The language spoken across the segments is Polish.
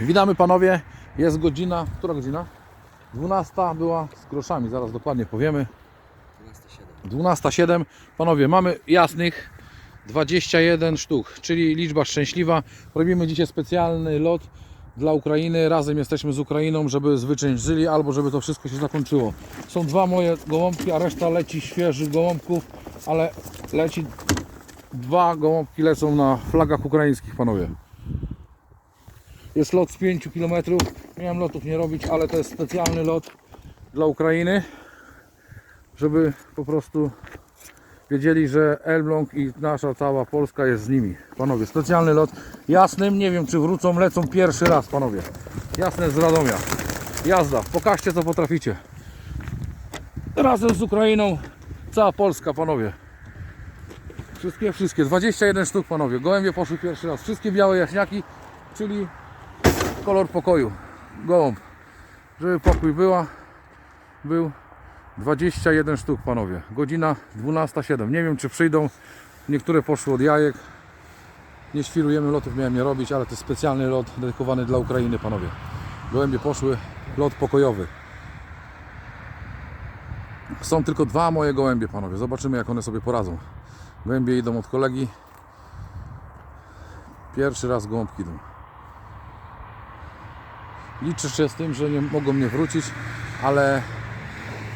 Witamy panowie. Jest godzina. Która godzina? 12 była z groszami, zaraz dokładnie powiemy. 12.07. Panowie, mamy jasnych 21 sztuk, czyli liczba szczęśliwa. Robimy dzisiaj specjalny lot dla Ukrainy. Razem jesteśmy z Ukrainą, żeby zwyciężyli albo żeby to wszystko się zakończyło. Są dwa moje gołąbki, a reszta leci świeżych gołąbków, ale leci dwa gołąbki lecą na flagach ukraińskich, panowie. Jest lot z 5 km. Miałem lotów nie robić, ale to jest specjalny lot dla Ukrainy, żeby po prostu wiedzieli, że Elbląg i nasza cała Polska jest z nimi. Panowie, specjalny lot jasnym. Nie wiem, czy wrócą, lecą pierwszy raz, panowie. Jasne z Radomia. Jazda. Pokażcie, co potraficie. Razem z Ukrainą cała Polska, panowie. Wszystkie, wszystkie. 21 sztuk, panowie. Gołębie poszły pierwszy raz. Wszystkie białe jaśniaki, czyli kolor pokoju. Gołąb. Żeby pokój była, był 21 sztuk, panowie. Godzina 12.07. Nie wiem, czy przyjdą. Niektóre poszły od jajek. Nie świrujemy lotów, miałem nie robić, ale to jest specjalny lot dedykowany dla Ukrainy, panowie. Gołębie poszły, lot pokojowy. Są tylko dwa moje gołębie, panowie. Zobaczymy, jak one sobie poradzą. Gołębie idą od kolegi. Pierwszy raz gołąbki idą. Liczę się z tym, że nie mogą mnie wrócić, ale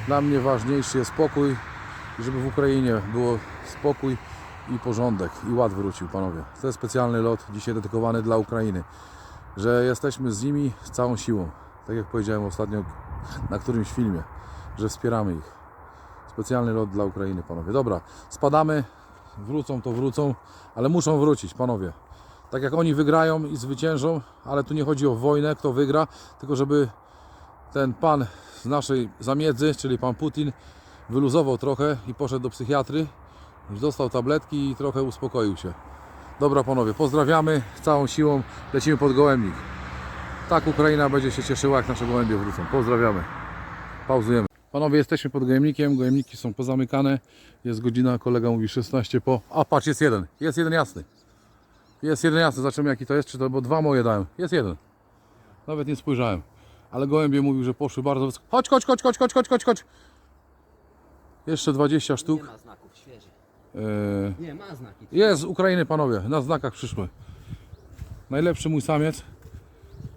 dla mnie ważniejszy jest spokój żeby w Ukrainie było spokój i porządek i ład wrócił, panowie. To jest specjalny lot dzisiaj dedykowany dla Ukrainy, że jesteśmy z nimi z całą siłą. Tak jak powiedziałem ostatnio na którymś filmie, że wspieramy ich. Specjalny lot dla Ukrainy, panowie. Dobra, spadamy, wrócą to wrócą, ale muszą wrócić, panowie. Tak jak oni wygrają i zwyciężą, ale tu nie chodzi o wojnę, kto wygra, tylko żeby ten pan z naszej zamiedzy, czyli pan Putin, wyluzował trochę i poszedł do psychiatry, dostał tabletki i trochę uspokoił się. Dobra panowie, pozdrawiamy całą siłą, lecimy pod gołębnik. Tak Ukraina będzie się cieszyła, jak nasze gołębie wrócą. Pozdrawiamy. Pauzujemy. Panowie, jesteśmy pod gołębnikiem, gołębniki są pozamykane. Jest godzina, kolega mówi 16 po... A patrz, jest jeden, jest jeden jasny. Jest jeden jasny, zobaczymy jaki to jest, czy to, bo dwa moje dałem. Jest jeden. Nawet nie spojrzałem. Ale gołębie mówił, że poszły bardzo wysoko. Chodź, chodź, chodź, chodź, chodź, chodź, chodź, chodź. Jeszcze 20 Nie sztuk. ma znaków, świeże. Eee, Nie, ma znaki. jest z Ukrainy, panowie, na znakach przyszły. Najlepszy mój samiec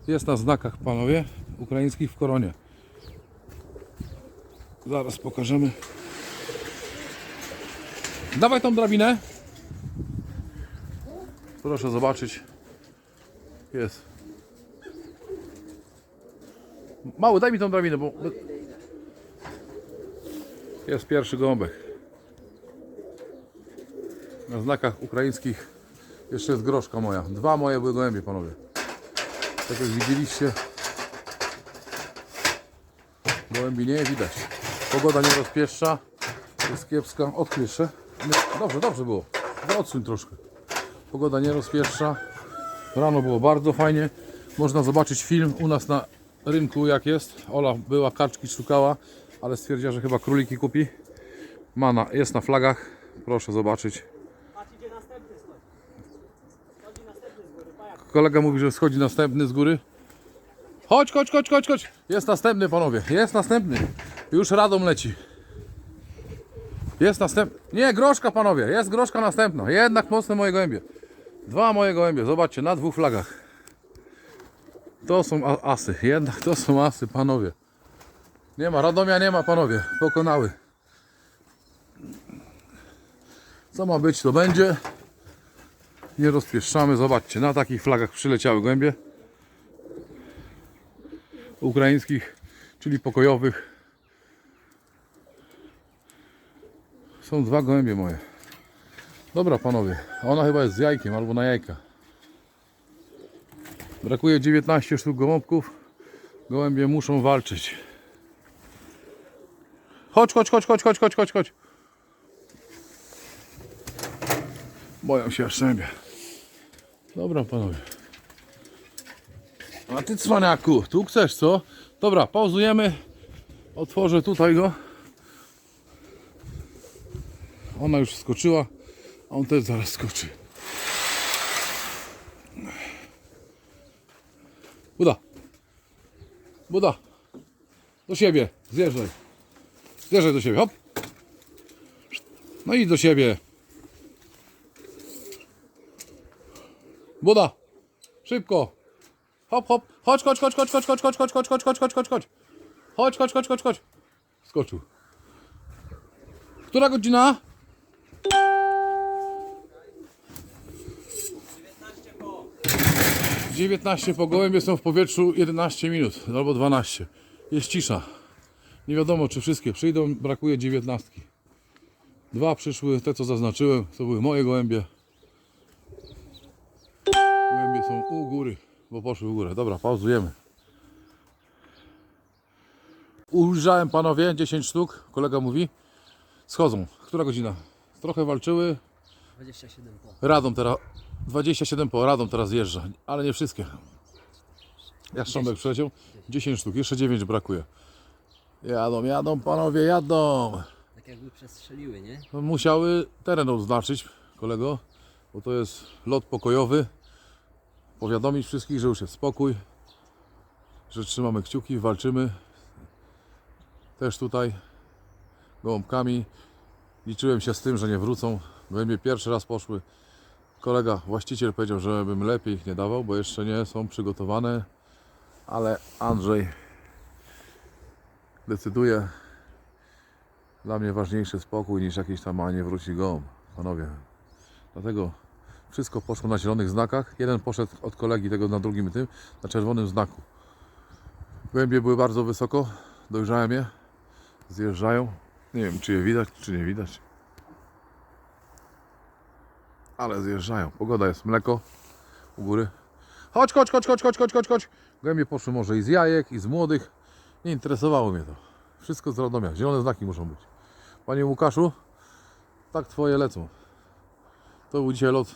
jest na znakach, panowie, ukraińskich w koronie. Zaraz pokażemy. Dawaj tą drabinę. Proszę zobaczyć. Jest. Mały, daj mi tą drabinę, bo... Jest pierwszy gąbek. Na znakach ukraińskich jeszcze jest groszka moja. Dwa moje były gołębie, panowie. Tak jak widzieliście, gołębi nie widać. Pogoda nie rozpieszcza, jest kiepska. Nie, Dobrze, dobrze było. Odsuń troszkę. Pogoda nie rozpieszcza. Rano było bardzo fajnie. Można zobaczyć film u nas na rynku jak jest. Ola była, kaczki szukała, ale stwierdziła, że chyba króliki kupi. Ma na, jest na flagach. Proszę zobaczyć. Kolega mówi, że schodzi następny z góry. Chodź, chodź, chodź, chodź, chodź. Jest następny, panowie. Jest następny. Już radą leci. Jest następny. Nie, groszka, panowie. Jest groszka następna. Jednak mocne moje gołębie. Dwa moje gołębie. Zobaczcie, na dwóch flagach. To są asy. Jednak to są asy, panowie. Nie ma, Radomia nie ma, panowie. Pokonały. Co ma być, to będzie. Nie rozpieszczamy. Zobaczcie, na takich flagach przyleciały gołębie. Ukraińskich, czyli pokojowych. Są dwa gołębie moje. Dobra panowie, ona chyba jest z jajkiem albo na jajka. Brakuje 19 sztuk gołąbków. Gołębie muszą walczyć. Chodź, chodź, chodź, chodź, chodź, chodź, chodź, chodź. Boją się aż sobie. Dobra panowie. A ty cwaniaku, tu chcesz co? Dobra, pauzujemy. Otworzę tutaj go. Ona już skoczyła, a on też zaraz skoczy. Buda. Buda. Do siebie. Zjeżdżaj. Zjeżdżaj do siebie. Hop. No i do siebie. Buda. Szybko. Hop, hop. Chodź, chodź, chodź, chodź, chodź, chodź, chodź, chodź, chodź, chodź, chodź, chodź, chodź, chodź. Chodź, chodź, chodź, chodź, chodź. Skoczył. Która godzina? 19 po gołębie są w powietrzu 11 minut albo 12. Jest cisza. Nie wiadomo czy wszystkie przyjdą, brakuje 19. Dwa przyszły, te co zaznaczyłem, to były moje gołębie. Gołębie są u góry, bo poszły w górę. Dobra, pauzujemy. Ujrzałem panowie 10 sztuk, kolega mówi. Schodzą. Która godzina? Trochę walczyły, 27 po. Radą teraz, 27 po Radą teraz jeżdża, ale nie wszystkie. Jastrząbek przyleciał, 10 sztuk, jeszcze 9 brakuje. Jadą, jadą panowie, jadą. Tak jakby przestrzeliły, nie? No, Musiały teren oznaczyć, kolego, bo to jest lot pokojowy. Powiadomić wszystkich, że już jest spokój, że trzymamy kciuki, walczymy. Też tutaj gołąbkami. Liczyłem się z tym, że nie wrócą. Gołębie pierwszy raz poszły. Kolega, właściciel powiedział, żebym lepiej ich nie dawał, bo jeszcze nie są przygotowane. Ale Andrzej decyduje. Dla mnie ważniejszy spokój niż jakiś tam, a nie wróci gołąb. Panowie. Dlatego wszystko poszło na zielonych znakach. Jeden poszedł od kolegi tego na drugim tym, na czerwonym znaku. Gołębie były bardzo wysoko. Dojrzałem je. Zjeżdżają. Nie wiem, czy je widać, czy nie widać. Ale zjeżdżają. Pogoda jest mleko u góry. Chodź, chodź, chodź, chodź, chodź, chodź, chodź, chodź. Gołębie poszły może i z jajek, i z młodych. Nie interesowało mnie to. Wszystko z Radomia. Zielone znaki muszą być. Panie Łukaszu, tak twoje lecą. To był dzisiaj lot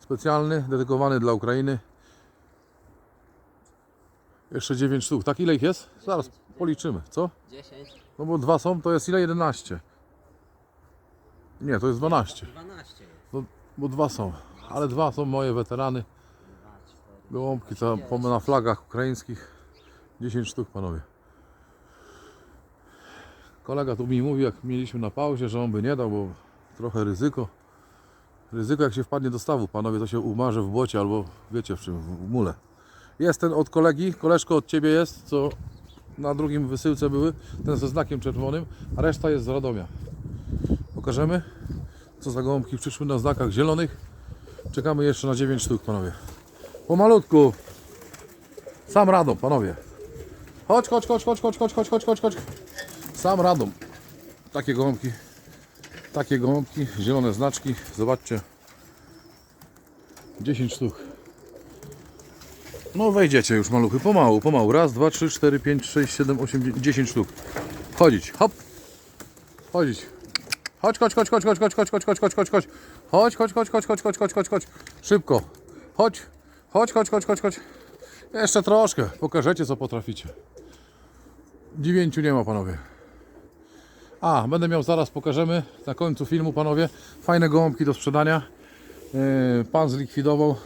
specjalny, dedykowany dla Ukrainy. Jeszcze 9 sztuk. Tak ile ich jest? Zaraz policzymy. Co? 10, No bo dwa są, to jest ile? 11. Nie, to jest 12. 12 jest. No, bo dwa są. Ale dwa są moje weterany. 2, 4. Gołąbki co, po, na flagach ukraińskich. 10 sztuk, panowie. Kolega tu mi mówił, jak mieliśmy na pauzie, że on by nie dał, bo trochę ryzyko. Ryzyko, jak się wpadnie do stawu, panowie, to się umarze w błocie albo wiecie w czym, w mule. Jest ten od kolegi, koleżko od ciebie jest, co na drugim wysyłce były, ten ze znakiem czerwonym, a reszta jest z Radomia. Pokażemy, co za gołąbki przyszły na znakach zielonych. Czekamy jeszcze na 9 sztuk, panowie. Pomalutku. Sam Radom, panowie. Chodź, chodź, chodź, chodź, chodź, chodź, chodź, chodź, chodź, chodź. Sam Radom. Takie gołąbki. Takie gołąbki, zielone znaczki. Zobaczcie. 10 sztuk. No wejdziecie już maluchy, pomału, pomału. Raz, dwa, trzy, cztery, pięć, sześć, siedem, osiem, dziesięć sztuk. Chodzić, hop. Chodzić. Chodź, chodź, chodź, chodź, chodź, chodź, chodź, chodź, chodź, chodź, chodź, chodź. Chodź, chodź, chodź, chodź, chodź, chodź, chodź, chodź, chodź. Szybko. Chodź, chodź, chodź, chodź, chodź, chodź. Jeszcze troszkę. Pokażecie, co potraficie. Dziewięciu nie ma, panowie. A, będę miał zaraz, pokażemy na końcu filmu, panowie. Fajne gołąbki do sprzedania. Yy, Pan zlikwidował.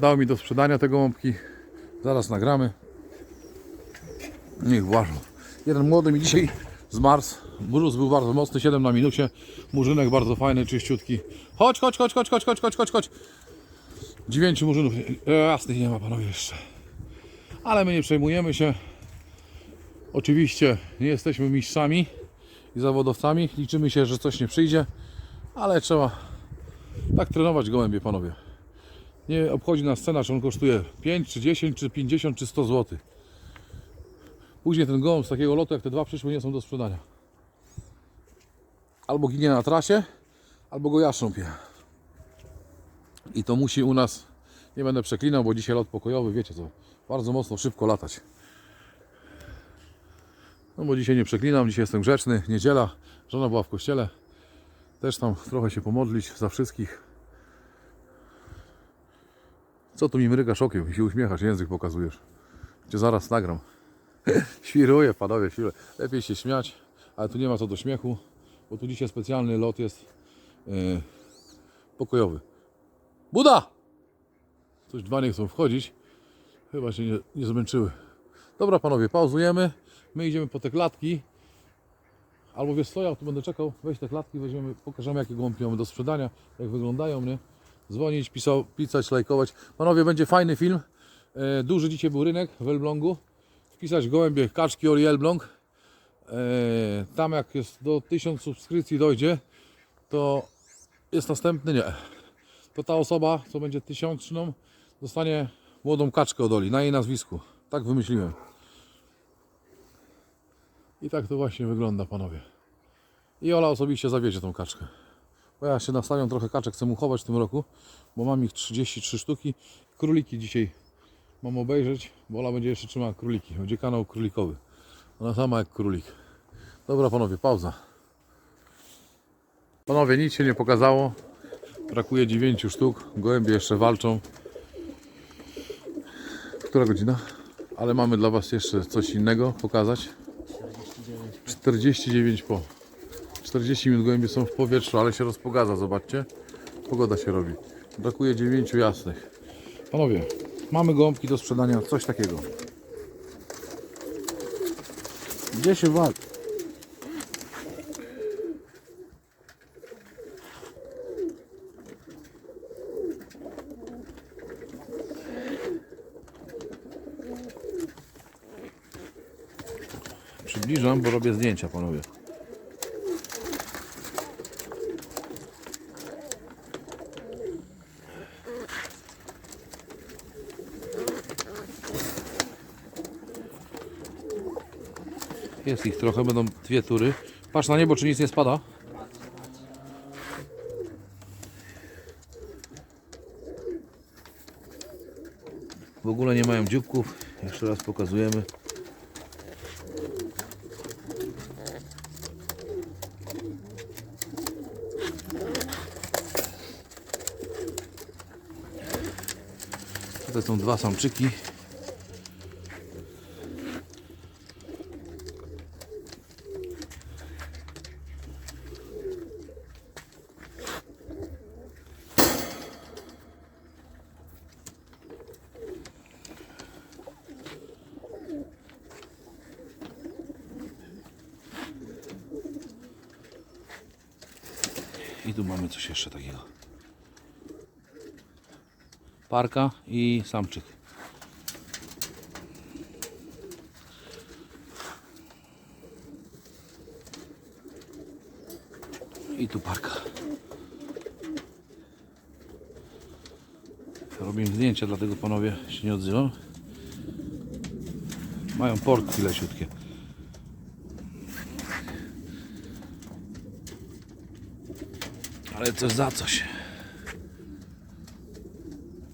Dał mi do sprzedania te gołąbki. Zaraz nagramy. Niech włażą. Jeden młody mi dzisiaj zmarzł. Mróz był bardzo mocny, 7 na minusie. Murzynek bardzo fajny, czyściutki. Chodź, chodź, chodź, chodź, chodź, chodź, chodź, chodź, chodź. Dziewięciu murzynów. Jasnych nie ma panowie jeszcze. Ale my nie przejmujemy się. Oczywiście nie jesteśmy mistrzami i zawodowcami. Liczymy się, że coś nie przyjdzie. Ale trzeba tak trenować gołębie panowie. Nie obchodzi nas cena, czy on kosztuje 5, czy 10, czy 50, czy 100 zł. Później ten gołąb z takiego lotu, jak te dwa przyszły, nie są do sprzedania. Albo ginie na trasie, albo go jastrząb je. I to musi u nas, nie będę przeklinał, bo dzisiaj lot pokojowy, wiecie co, bardzo mocno, szybko latać. No bo dzisiaj nie przeklinam, dzisiaj jestem grzeczny, niedziela, żona była w kościele. Też tam trochę się pomodlić za wszystkich. Co tu mi mrygasz okiem i się uśmiechasz, język pokazujesz. Cię zaraz nagram. Świruję, panowie, świruję. Lepiej się śmiać, ale tu nie ma co do śmiechu, bo tu dzisiaj specjalny lot jest yy, pokojowy. Buda! Coś dwa nie chcą wchodzić. Chyba się nie, nie zmęczyły. Dobra panowie, pauzujemy. My idziemy po te klatki. Albo wiesz co, ja tu będę czekał. Weź te klatki, weźmiemy, pokażemy jakie gołąbki mamy do sprzedania, jak wyglądają, nie? Dzwonić, pisał, pisać, lajkować. Panowie, będzie fajny film. E, duży dzisiaj był rynek w Elblągu. Wpisać gołębie, kaczki, Ori Elbląg. E, tam jak jest do 1000 subskrypcji dojdzie, to jest następny, nie. To ta osoba, co będzie tysiączną, dostanie młodą kaczkę od Oli, na jej nazwisku. Tak wymyśliłem. I tak to właśnie wygląda, panowie. I Ola osobiście zawiezie tą kaczkę. Bo ja się nastawiam trochę kaczek, chcę mu chować w tym roku, bo mam ich 33 sztuki. Króliki dzisiaj mam obejrzeć, bo Ola będzie jeszcze trzymała króliki. Będzie kanał królikowy. Ona sama jak królik. Dobra panowie, pauza. Panowie, nic się nie pokazało. Brakuje 9 sztuk. Gołębie jeszcze walczą. Która godzina? Ale mamy dla Was jeszcze coś innego pokazać. 49. 49 po. 40 minut gołębie są w powietrzu, ale się rozpogadza, zobaczcie. Pogoda się robi. Brakuje 9 jasnych. Panowie, mamy gołąbki do sprzedania, coś takiego. Gdzie się wal? Przybliżam, bo robię zdjęcia, panowie. Jest ich trochę, będą dwie tury. Patrz na niebo, czy nic nie spada. W ogóle nie mają dzióbków. Jeszcze raz pokazujemy. Tutaj są dwa samczyki. I tu mamy coś jeszcze takiego. Parka i samczyk. I tu parka. Robię im zdjęcia, dlatego panowie się nie odzywam. Mają portki leciutkie. Ale coś za coś.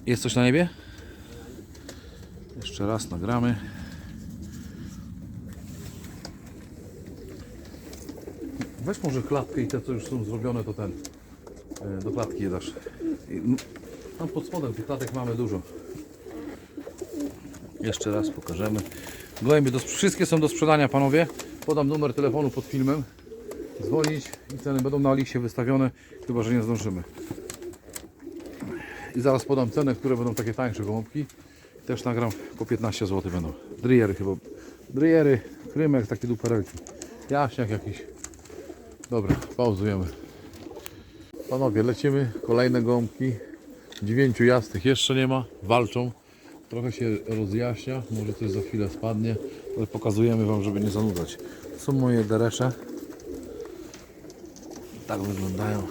Jest coś na niebie? Jeszcze raz nagramy. Weź może klatkę i te co już są zrobione to ten e, do klatki je dasz. Tam pod spodem tych klatek mamy dużo. Jeszcze raz pokażemy. Gołębie do, wszystkie są do sprzedania panowie. Podam numer telefonu pod filmem. Dzwonić i ceny będą na liście wystawione, chyba że nie zdążymy. I zaraz podam cenę, które będą takie tańsze gołąbki. Też nagram po 15 zł będą. Driery chyba. Driery, krymek, takie duperelki. Jaśniak jakiś. Dobra, pauzujemy. Panowie, lecimy. Kolejne gołąbki. Dziewięciu jasnych jeszcze nie ma. Walczą. Trochę się rozjaśnia. Może coś za chwilę spadnie. Ale pokazujemy Wam, żeby nie zanudzać. To są moje deresze. Tak wyglądają.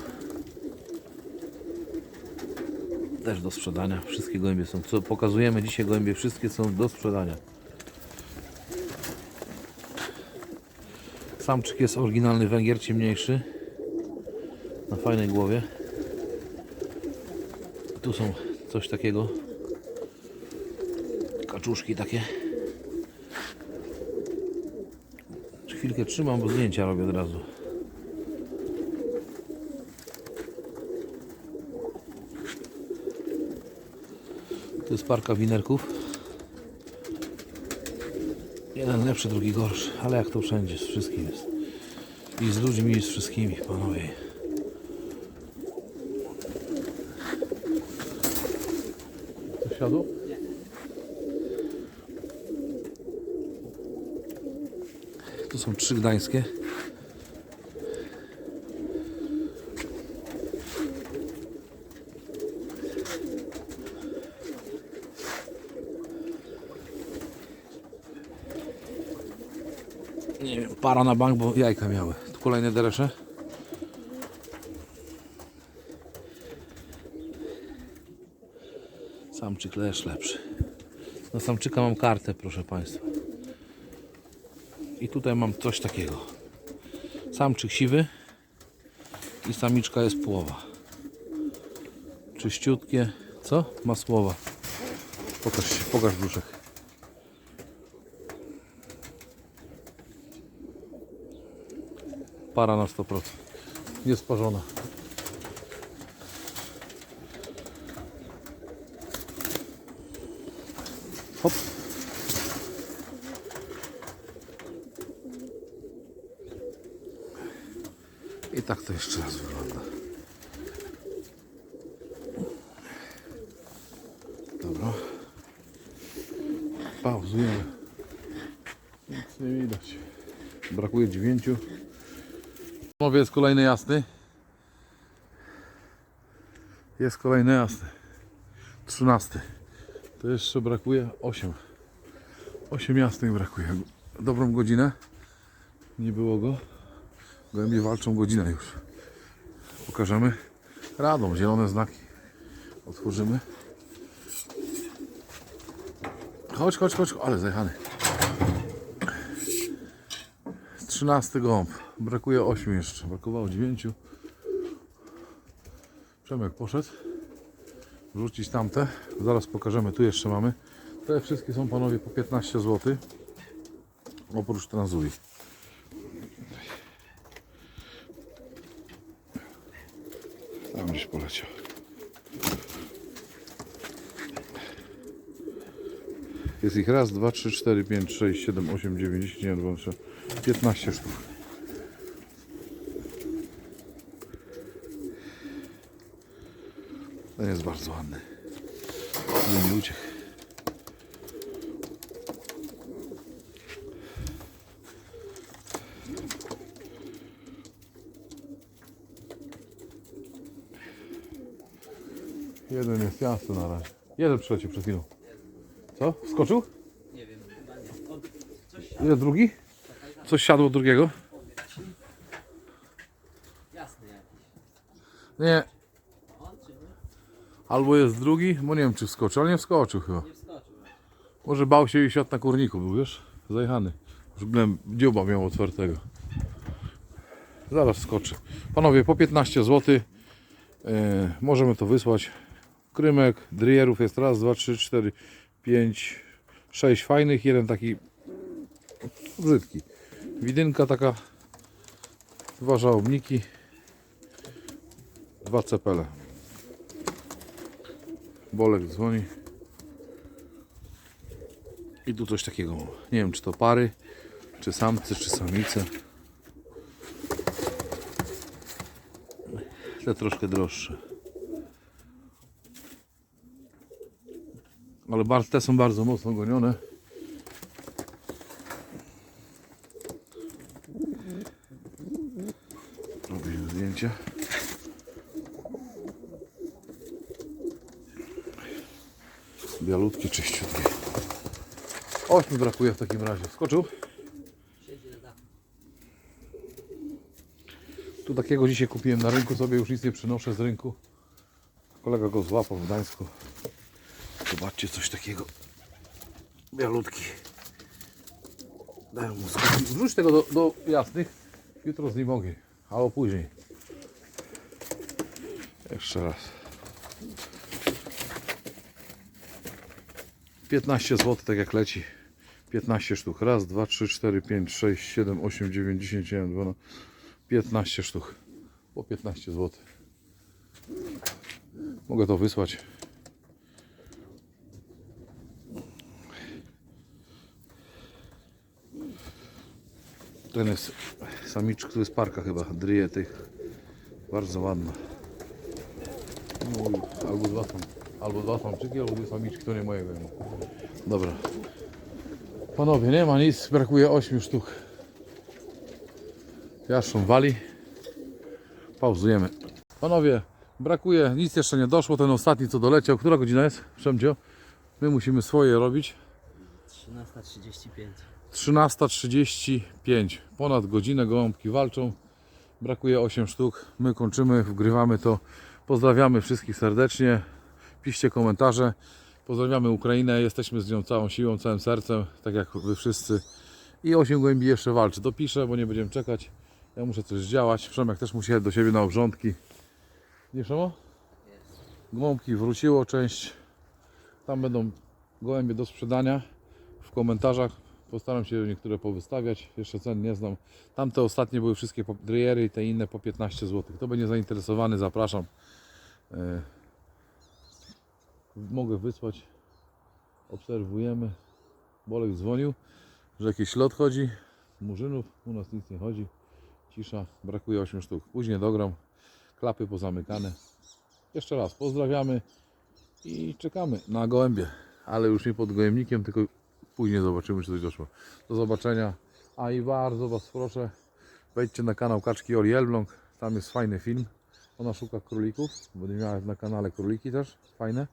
Też do sprzedania. Wszystkie gołębie są. Co pokazujemy dzisiaj gołębie, wszystkie są do sprzedania. Samczyk jest oryginalny węgier, ciemniejszy. Na fajnej głowie. Tu są coś takiego. Kaczuszki takie. Chwilkę trzymam, bo zdjęcia robię od razu. To jest parka winerków. Jeden lepszy, drugi gorszy, ale jak to wszędzie, z wszystkim jest. I z ludźmi, i z wszystkimi, panowie. To siadło? To są trzy gdańskie. Para na bank, bo jajka miały. Tu kolejne deresze. Samczyk lesz lepszy. Na samczyka mam kartę, proszę Państwa. I tutaj mam coś takiego. Samczyk siwy i samiczka jest połowa. Czyściutkie. Co? Masłowa. Pokaż pokaż duszek. Para na 100%. Niesparzona. Hop. I tak to jeszcze raz wygląda. Dobra. Pauzujemy. Nic nie widać. Brakuje dziewięciu. Jest kolejny jasny. Jest kolejny jasny. Trzynasty. To jeszcze brakuje 8. 8 jasnych brakuje. Dobrą godzinę. Nie było go. Gołębie walczą godzinę już. Pokażemy. Radą, zielone znaki. Otworzymy. Chodź, chodź, chodź. Ale zajechany. 13 gąb. Brakuje 8 jeszcze. Brakowało 9. Przemek poszedł. Wrzucić tamte. Zaraz pokażemy. Tu jeszcze mamy. Te wszystkie są panowie po 15 zł. Oprócz tranzuli. Tam gdzieś poleciał. Jest ich raz, dwa, trzy, cztery, pięć, sześć, siedem, osiem, dziewięć, dziesięć, jeden, dwa, trzy, 15 sztuk. Ten jest bardzo ładny. Nie mi uciekł. Jeden jest jasny na razie. Jeden przyleciał przed chwilą. Co? Wskoczył? Nie wiem, chyba nie. Ile drugi? Coś siadło drugiego? jasny jakiś. Nie. Albo jest drugi, bo nie wiem czy wskoczył, ale nie wskoczył chyba. Może bał się i siadł na kurniku, był wiesz? Zajechany. Już glem dzioba miał otwartego. Zaraz skoczy. Panowie, po 15 zł e, możemy to wysłać. Krymek, drierów jest raz, dwa, trzy, cztery, pięć, sześć fajnych, jeden taki brzydki. Widynka taka, dwa żałobniki, dwa cepele. Bolek dzwoni. I tu coś takiego. Nie wiem, czy to pary, czy samcy, czy samice. Te troszkę droższe. Ale te są bardzo mocno gonione. Robię zdjęcie. Bialutkie, czyściutkie. Ośmiu brakuje w takim razie. Skoczył? Tu takiego dzisiaj kupiłem na rynku, sobie już nic nie przynoszę z rynku. Kolega go złapał w Gdańsku. Zobaczcie coś takiego. Bialutki. Daj mu. Wrzuć tego do, do jasnych. Jutro z nim ogień. Albo później. Jeszcze raz. 15 zł, tak jak leci. 15 sztuk. Raz, dwa, trzy, cztery, pięć, sześć, siedem, osiem, dziewięć, dziesięć, jeden, dwa, 15 sztuk. Po 15 zł. Mogę to wysłać. Ten jest samiczek, tu jest parka chyba, dryje tych. Bardzo ładna. Albo dwa są, albo dwa samczyki, albo dwie samiczki, to nie moje wiem. Dobra. Panowie, nie ma nic, brakuje 8 sztuk. Jaszczą wali. Pauzujemy. Panowie, brakuje, nic jeszcze nie doszło. Ten ostatni co doleciał. Która godzina jest? Przemdzio? My musimy swoje robić. 13.35. 13.35. Ponad godzinę gołąbki walczą. Brakuje 8 sztuk. My kończymy, wgrywamy to. Pozdrawiamy wszystkich serdecznie. Piszcie komentarze. Pozdrawiamy Ukrainę. Jesteśmy z nią całą siłą, całym sercem, tak jak wy wszyscy. I 8 gołębi jeszcze walczy. Dopiszę, bo nie będziemy czekać. Ja muszę coś działać. Przemek też musi jechać do siebie na obrządki. Nie Przemo? Gołąbki wróciło część. Tam będą gołębie do sprzedania w komentarzach. Postaram się niektóre powystawiać. Jeszcze cen nie znam. Tamte ostatnie były wszystkie po driery i te inne po 15 zł. Kto będzie zainteresowany, zapraszam. E, Mogę wysłać. Obserwujemy. Bolek dzwonił, że jakiś lot chodzi. Murzynów. U nas nic nie chodzi. Cisza. Brakuje 8 sztuk. Później dogram. Klapy pozamykane. Jeszcze raz pozdrawiamy i czekamy na gołębie. Ale już nie pod gołębnikiem, tylko później zobaczymy, czy coś doszło. Do zobaczenia. A i bardzo Was proszę, wejdźcie na kanał Kaczki Oli Elbląg. Tam jest fajny film. Ona szuka królików. Będę miała na kanale króliki też. Fajne.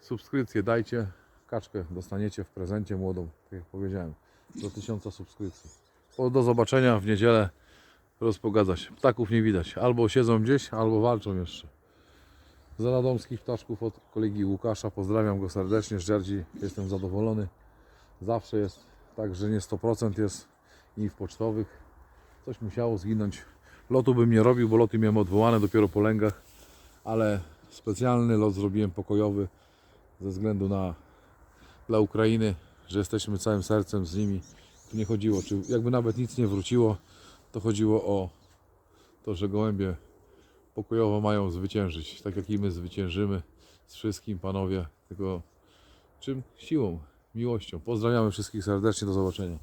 Subskrypcję dajcie. Kaczkę dostaniecie w prezencie młodą, tak jak powiedziałem. Do tysiąca subskrypcji. O, Do zobaczenia w niedzielę. Rozpogadza się. Ptaków nie widać. Albo siedzą gdzieś, albo walczą jeszcze. Z radomskich ptaszków od kolegi Łukasza. Pozdrawiam go serdecznie. Żerdzi jestem zadowolony. Zawsze jest tak, że nie 100% jest i w pocztowych. Coś musiało zginąć. Lotu bym nie robił, bo loty miałem odwołane dopiero po lęgach. Ale specjalny lot zrobiłem pokojowy ze względu na dla Ukrainy, że jesteśmy całym sercem z nimi. Tu nie chodziło, czy jakby nawet nic nie wróciło, to chodziło o to, że gołębie pokojowo mają zwyciężyć, tak jak i my zwyciężymy z wszystkim, panowie, tylko czym? Siłą, miłością. Pozdrawiamy wszystkich serdecznie, do zobaczenia.